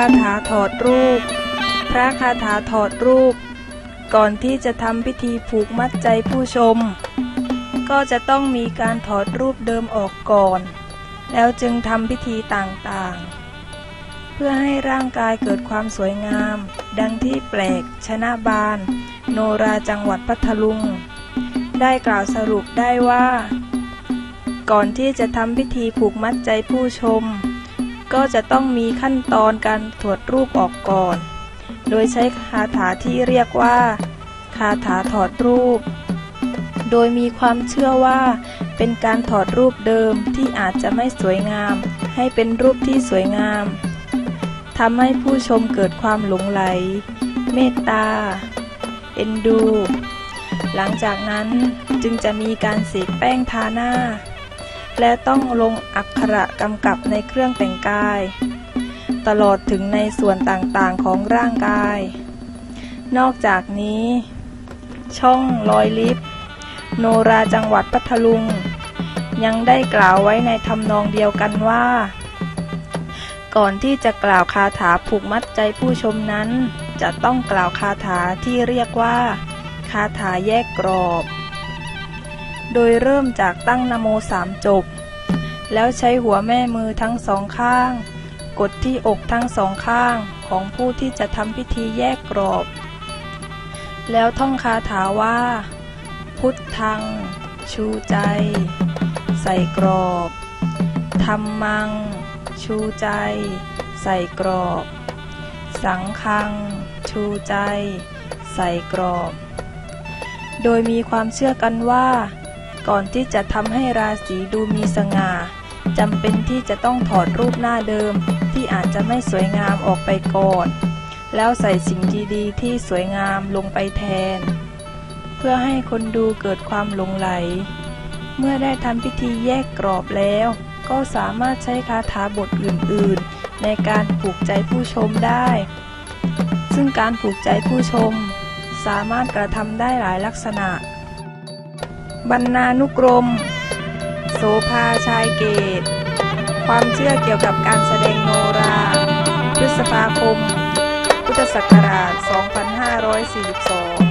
าถาถอดรูป พระคาถาถอดรูป ก่อนที่จะทำพิธีผูกมัดใจผู้ชม ก็จะต้องมีการถอดรูปเดิมออกก่อน แล้วจึงทำพิธีต่างๆ เพื่อให้ร่างกายเกิดความสวยงาม ดังที่แปลก ชนะบาน โนราจังหวัดพัทลุง ได้กล่าวสรุปได้ว่า ก่อนที่จะทำพิธีผูกมัดใจผู้ชม ก็จะต้องมีขั้นตอนการถอดรูปออกก่อน โดยใช้คาถาที่เรียกว่า คาถาถอดรูป โดยมีความเชื่อว่า เป็นการถอดรูปเดิมที่อาจจะไม่สวยงาม ให้เป็นรูปที่สวยงามทำให้ผู้ชมเกิดความหลงไหล เมตตา เอ็นดู หลังจากนั้นจึงจะมีการสีแป้งทาหน้า และต้องลงอักขระกำกับในเครื่องแต่งกาย ตลอดถึงในส่วนต่างๆของร่างกาย นอกจากนี้ ช่องลอยลิฟต์โนราจังหวัดพัทลุง ยังได้กล่าวไว้ในทำนองเดียวกันว่า ก่อนที่จะกล่าวคาถาผูกมัดใจผู้ชมนั้น จะต้องกล่าวคาถาที่เรียกว่า คาถาแยกกรอบ โดยเริ่มจากตั้งนโมสามจบ แล้วใช้หัวแม่มือทั้งสองข้าง กดที่อกทั้งสองข้างของผู้ที่จะทำพิธีแยกกรอบ แล้วท่องคาถาว่า พุทธัง ชูใจ ใส่กรอบธรรมัง ชูใจ ใส่กรอบ สังคัง ชูใจ ใส่กรอบ โดยมีความเชื่อกันว่า ก่อนที่จะทำให้ราศีดูมีสง่า จำเป็นที่จะต้องถอดรูปหน้าเดิมที่อาจจะไม่สวยงามออกไปก่อน แล้วใส่สิ่งดีๆที่สวยงามลงไปแทน เพื่อให้คนดูเกิดความหลงไหล เมื่อได้ทำพิธีแยกกรอบแล้ว ก็สามารถใช้คาถาบทอื่นๆ ในการผูกใจผู้ชมได้ ซึ่งการผูกใจผู้ชม สามารถกระทำได้หลายลักษณะ บรรณานุกรม ภาชายเกต ความเชื่อเกี่ยวกับการแสดงโนรา พฤษภาคม พุทธศักราช 2542